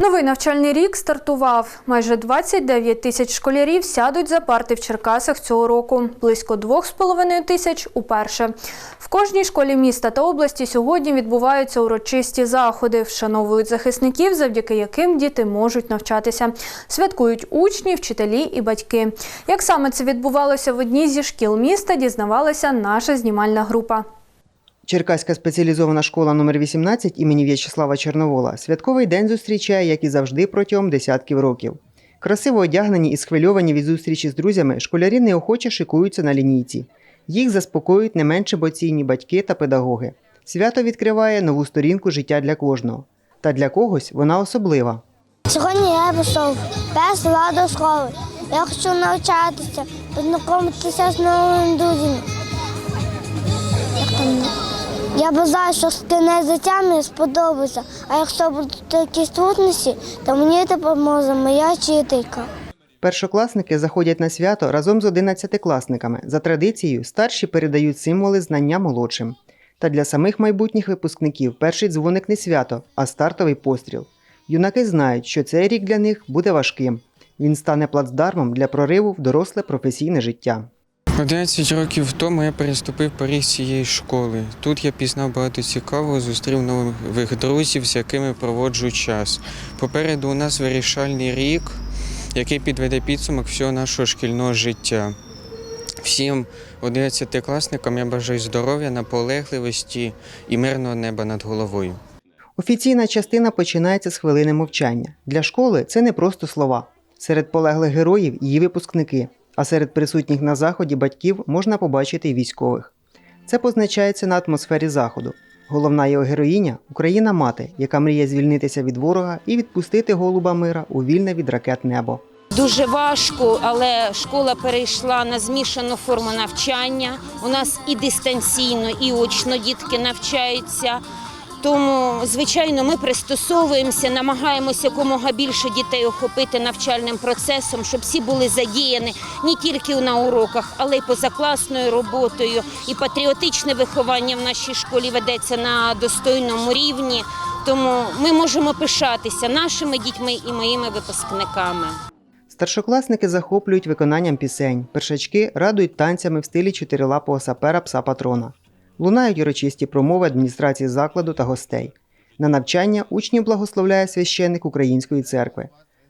Новий навчальний рік стартував. Майже 29 тисяч школярів сядуть за парти в Черкасах цього року. Близько 2,5 тисяч уперше. В кожній школі міста та області сьогодні відбуваються урочисті заходи. Вшановують захисників, завдяки яким діти можуть навчатися. Святкують учні, вчителі і батьки. Як саме це відбувалося в одній зі шкіл міста, дізнавалася наша знімальна група. Черкаська спеціалізована школа номер 18 імені В'ячеслава Чорновола святковий день зустрічає, як і завжди, протягом десятків років. Красиво одягнені і схвильовані від зустрічі з друзями, школярі неохоче шикуються на лінійці. Їх заспокоюють не менше боційні батьки та педагоги. Свято відкриває нову сторінку життя для кожного. Та для когось вона особлива. Сьогодні я пішов без до школи. Я хочу навчатися, познайомитися з новими друзями. Я бажаю, що шкільне життя мені сподобається, а якщо будуть якісь трудності, то мені допоможе моя вчителька. Першокласники заходять на свято разом з одинадцятикласниками. За традицією, старші передають символи знання молодшим. Та для самих майбутніх випускників перший дзвоник не свято, а стартовий постріл. Юнаки знають, що цей рік для них буде важким. Він стане плацдармом для прориву в доросле професійне життя. 11 років тому я переступив поріг цієї школи. Тут я пізнав багато цікавого, зустрів нових друзів, з якими проводжу час. Попереду у нас вирішальний рік, який підведе підсумок всього нашого шкільного життя. Всім 11-класникам я бажаю здоров'я, наполегливості і мирного неба над головою. Офіційна частина починається з хвилини мовчання. Для школи це не просто слова. Серед полеглих героїв її випускники, а серед присутніх на заході батьків можна побачити й військових. Це позначається на атмосфері заходу. Головна його героїня Україна мати, яка мріє звільнитися від ворога і відпустити голуба мира у вільне від ракет небо. Дуже важко, але школа перейшла на змішану форму навчання. У нас і дистанційно, і очно дітки навчаються. Тому, звичайно, ми пристосовуємося, намагаємося якомога більше дітей охопити навчальним процесом, щоб всі були задіяні не тільки на уроках, але й позакласною роботою. І патріотичне виховання в нашій школі ведеться на достойному рівні. Тому ми можемо пишатися нашими дітьми і моїми випускниками. Старшокласники захоплюють виконанням пісень, першачки радують танцями в стилі чотирилапого сапера пса патрона. Лунають урочисті промови адміністрації закладу та гостей. На навчання учнів благословляє священник Української церкви.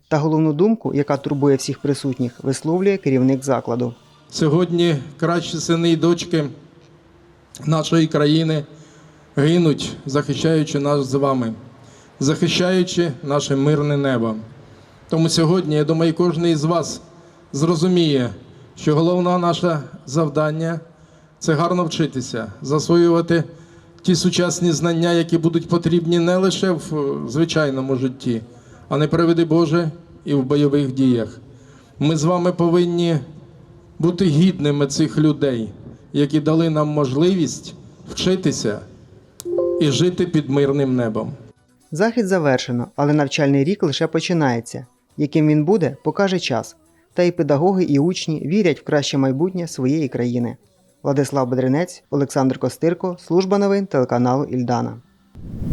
Та головну думку, яка турбує всіх присутніх, висловлює керівник закладу. Сьогодні кращі сини і дочки нашої країни гинуть, захищаючи нас з вами, захищаючи наше мирне небо. Тому сьогодні, я думаю, кожен із вас зрозуміє, що головне наше завдання це гарно вчитися, засвоювати ті сучасні знання, які будуть потрібні не лише в е, звичайному житті, а не приведи Боже і в бойових діях. Ми з вами повинні бути гідними цих людей, які дали нам можливість вчитися і жити під мирним небом. Захід завершено, але навчальний рік лише починається. Яким він буде, покаже час. Та й педагоги і учні вірять в краще майбутнє своєї країни. Владислав Бедренець, Олександр Костирко, служба новин телеканалу Ільдана.